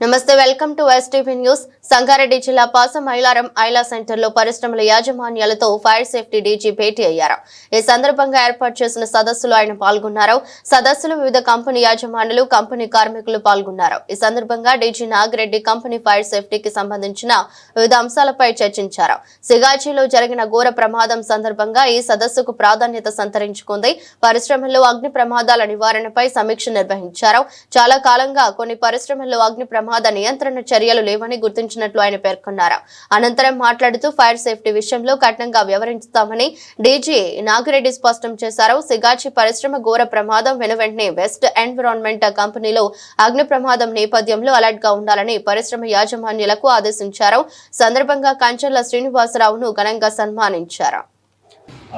నమస్తే welcome to STV news. Sangareddy జిల్లా పాసం ఐలారం ఐలా సెంటర్లో పరిశ్రమల యాజమాన్యాలతో ఫైర్ సేఫ్టీ డీజీ భేటీ అయ్యారు. ఈ సందర్భంగా ఏర్పాటు చేసిన సదస్సులో ఆయన పాల్గొన్నారు. సదస్సులో వివిధ కంపెనీ యాజమానులు కంపెనీ కార్మికులు పాల్గొన్నారు. ఈ సందర్భంగా డీజీ నాగిరెడ్డి కంపెనీ ఫైర్ సేఫ్టీకి సంబంధించిన వివిధ అంశాలపై చర్చించారు. సిగాచిలో జరిగిన ఘోర ప్రమాదం సందర్భంగా ఈ సదస్సుకు ప్రాధాన్యత సంతరించుకుంది. పరిశ్రమల్లో అగ్ని ప్రమాదాల నివారణపై సమీక్ష నిర్వహించారు. చాలా కాలంగా కొన్ని పరిశ్రమల్లో అగ్ని ప్రమాద నియంత్రణ చర్యలు లేవని గుర్తించినట్లు ఆయన పేర్కొన్నారు. అనంతరం మాట్లాడుతూ ఫైర్ సేఫ్టీ విషయంలో కఠినంగా వ్యవహరిస్తామని డీజీ నాగిరెడ్డి స్పష్టం చేశారు. సిగాచి పరిశ్రమ ఘోర ప్రమాదం వెనువెంటనే వెస్ట్ ఎన్విరాన్మెంట్ కంపెనీలో అగ్ని ప్రమాదం నేపథ్యంలో అలర్ట్గా ఉండాలని పరిశ్రమ యాజమాన్యులకు ఆదేశించారు. సందర్భంగా కంచర్ల శ్రీనివాసరావును ఘనంగా సన్మానించారు.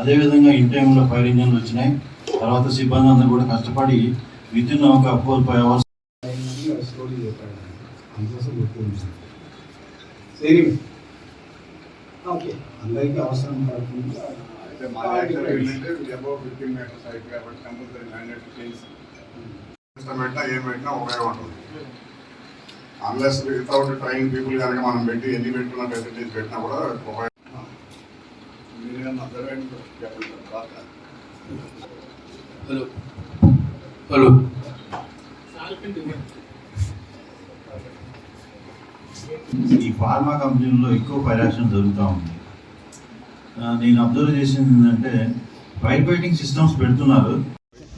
అదేవిధంగా ఇన్ టైంలో ఫైర్ ఇంజన్లు వచ్చినాయి. తర్వాత సిబ్బంది అందరూ కూడా కష్టపడి విత్ ఇన్ ఒక ఫోర్ ఫైవ్ అవర్స్ అందుకోసం గుర్తుంది సరే. ఓకే. అందరికీ అవసరం పడుతుంది. అయితే మా యాక్చువల్ ఏంటంటే అబౌవ్ ఫిఫ్టీన్ మీటర్స్ హైట్ కాబట్టి కంపల్సరీ మ్యాండేట్ సిస్టమ్ పెట్టినా ఏం పెట్టినా ఉపయోగం ఉంటుంది. అన్లెస్ వితౌట్ ట్రైన్ పీపుల్ కనుక మనం పెట్టి ఎన్ని పెట్టుకున్న ఫెసిలిటీస్ పెట్టినా కూడా ఉపయోగం. హలో. హలో. ఈ ఫార్మా కంపెనీల్లో ఎక్కువ ఫైర్ యాక్షన్ జరుగుతూ ఉంది. నేను అబ్జర్వ్ చేసింది ఏంటంటే ఫైర్ ఫైటింగ్ సిస్టమ్స్ పెడుతున్నారు.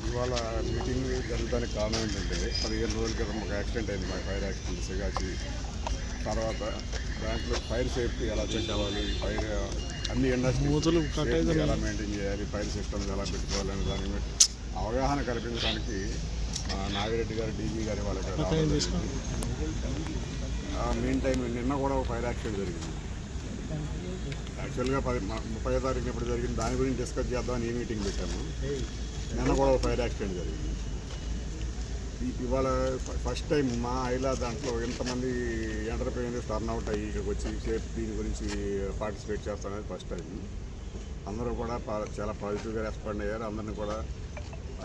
ఇవాళ మీటింగ్ జరగడానికి కారణం ఏంటంటే పదిహేను రోజుల క్రితం ఒక యాక్సిడెంట్ అయింది మా ఫైర్ యాక్సిడెంట్ సిగాచి తర్వాత దాంట్లో ఫైర్ సేఫ్టీ ఎలా అవ్వాలి ఫైర్ అన్ని ఇండస్ట్రీ ఎలా మెయింటైన్ చేయాలి ఫైర్ సిస్టమ్స్ ఎలా పెట్టుకోవాలి అనే దాని మీద అవగాహన కల్పించడానికి నాగిరెడ్డి గారు డీజీ గారి వాళ్ళకి మెయిన్ టైం నిన్న కూడా ఒక ఫైర్ యాక్సిడెంట్ జరిగింది. యాక్చువల్గా పది ముప్పై తారీఖు ఎప్పుడు జరిగింది దాని గురించి డిస్కస్ చేద్దామని ఈ మీటింగ్ పెట్టాము. నిన్న కూడా ఒక ఫైర్ యాక్సిడెంట్ జరిగింది. ఇవాళ ఫస్ట్ టైం మా ఐలా దాంట్లో ఎంతమంది ఎంటర్ప్రైనర్స్ టర్న్ అవుట్ అయ్యి ఇక్కడికి వచ్చి సేఫ్ దీని గురించి పార్టిసిపేట్ చేస్తానది ఫస్ట్ టైం అందరూ కూడా చాలా పాజిటివ్గా రెస్పాండ్ అయ్యారు. అందరిని కూడా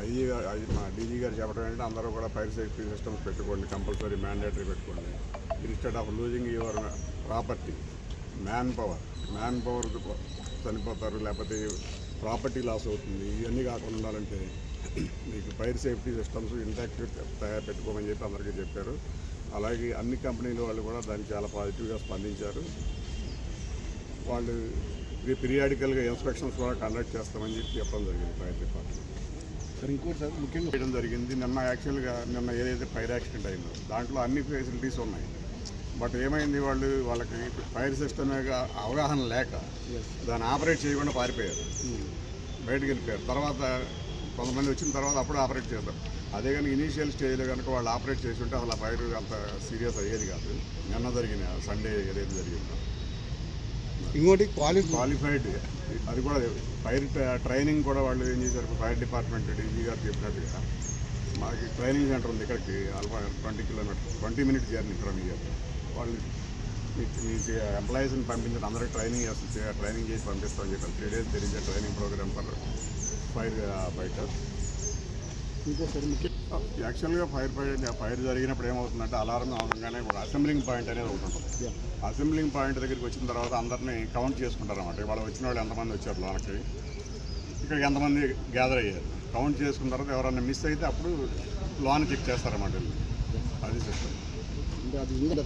అయ్యి అది మా డీజీ గారు చెప్పడం ఏంటంటే అందరూ కూడా ఫైర్ సేఫ్టీ సిస్టమ్స్ పెట్టుకోండి కంపల్సరీ మ్యాండేటరీ పెట్టుకోండి. Instead of losing your property manpower manpower చనిపోతారు లేకపోతే ప్రాపర్టీ లాస్ అవుతుంది ఇవన్నీ కాకుండా ఉండాలంటే మీకు ఫైర్ సేఫ్టీ సిస్టమ్స్ ఇంటాక్ట్ తయారు పెట్టుకోమని చెప్పి అందరికీ చెప్పారు. అలాగే అన్ని కంపెనీల వాళ్ళు కూడా దానికి చాలా పాజిటివ్గా స్పందించారు. వాళ్ళు పీరియాడికల్గా ఇన్స్పెక్షన్స్ కూడా కండక్ట్ చేస్తామని చెప్పి చెప్పడం జరిగింది ఫైర్ డిపార్ట్మెంట్. సార్ ఇంకోటి సార్ ముఖ్యంగా చేయడం జరిగింది. నిన్న యాక్చువల్గా నిన్న ఏదైతే ఫైర్ యాక్సిడెంట్ అయిందో దాంట్లో అన్ని ఫెసిలిటీస్ ఉన్నాయి. బట్ ఏమైంది వాళ్ళు? వాళ్ళకి ఫైర్ సిస్టమ్ అవగాహన లేక దాన్ని ఆపరేట్ చేయకుండా పారిపోయారు. బయటకు వెళ్ళిపోయారు. తర్వాత కొంతమంది వచ్చిన తర్వాత అప్పుడు ఆపరేట్ చేద్దాం అదే కానీ ఇనీషియల్ స్టేజ్లో కనుక వాళ్ళు ఆపరేట్ చేసి ఉంటే అసలు ఆ ఫైర్ అంత సీరియస్ అయ్యేది కాదు. నిన్న జరిగిన సండే ఏదైతే జరిగిందో. ఇంకోటి క్వాలిటీ క్వాలిఫైడ్ అది కూడా ఫైర్ ట్రైనింగ్ కూడా వాళ్ళు ఏం చేశారు? ఫైర్ డిపార్ట్మెంట్ డీజీ గారు చెప్పినట్టుగా మాకు ట్రైనింగ్ సెంటర్ ఉంది ఇక్కడికి alpha twenty kilometres twenty minutes journey from here వాళ్ళు మీ ఎంప్లాయీస్ని పంపించడం అందరికి ట్రైనింగ్ చేస్తుంది ట్రైనింగ్ చేసి పంపిస్తామని చెప్పారు. త్రీ డేస్ తెలియజే training programme for fire fighters యాక్చువల్గా ఫైర్ ఫైట్ ఫైర్ జరిగినప్పుడు ఏమవుతుందంటే అలారం అవగానే ఒక అసెంబ్లింగ్ పాయింట్ అనేది ఒకటి ఉంటుంది అసెంబ్లింగ్ పాయింట్ దగ్గరికి వచ్చిన తర్వాత అందరినీ కౌంట్ చేసుకుంటారు అన్నమాట వాళ్ళు వచ్చిన వాళ్ళు ఎంతమంది వచ్చారు లోనకి ఇక్కడికి ఎంతమంది గ్యాదర్ అయ్యారు? కౌంట్ చేసుకున్న తర్వాత ఎవరైనా మిస్ అయితే అప్పుడు లోన్ చెక్ చేస్తారన్నమాట. అది సిస్టమ్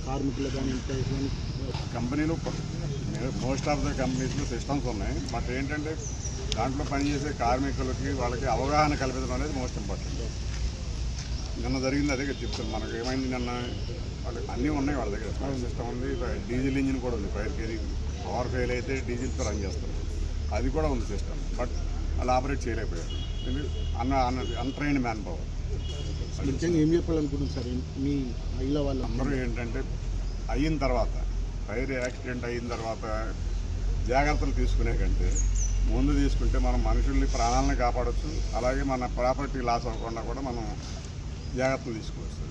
కార్మికులు కానీ కంపెనీలు మోస్ట్ ఆఫ్ ద కంపెనీస్లో సిస్టమ్స్ ఉన్నాయి. బట్ ఏంటంటే దాంట్లో పనిచేసే కార్మికులకి వాళ్ళకి అవగాహన కల్పించడం అనేది మోస్ట్ ఇంపార్టెంట్ నిన్న జరిగింది అదే కదా చెప్తాను మనకి ఏమైంది నిన్న? వాళ్ళకి అన్నీ ఉన్నాయి వాళ్ళ దగ్గర. ఫైర్ సిస్టమ్ ఉంది డీజిల్ ఇంజిన్ కూడా ఉంది. ఫైర్ కేరీ పవర్ ఫెయిల్ అయితే డీజిల్తో రన్ చేస్తారు. అది కూడా ఉంది సిస్టమ్. బట్ వాళ్ళు ఆపరేట్ చేయలేకపోయారు. అన్న అన్న అన్ట్రైన్డ్ మ్యాన్ పవర్ ముఖ్యంగా ఏం చెప్పాలనుకుంటున్నారు సార్? మీ ఇళ్ళ వాళ్ళ అందరూ ఏంటంటే అయిన తర్వాత ఫైర్ యాక్సిడెంట్ అయిన తర్వాత జాగ్రత్తలు తీసుకునే కంటే ముందు తీసుకుంటే మనం మనుషుల్ని ప్రాణాలను కాపాడవచ్చు అలాగే మన ప్రాపర్టీ లాస్ అవ్వకుండా కూడా మనం జాగ్రత్తలు తీసుకోవచ్చు.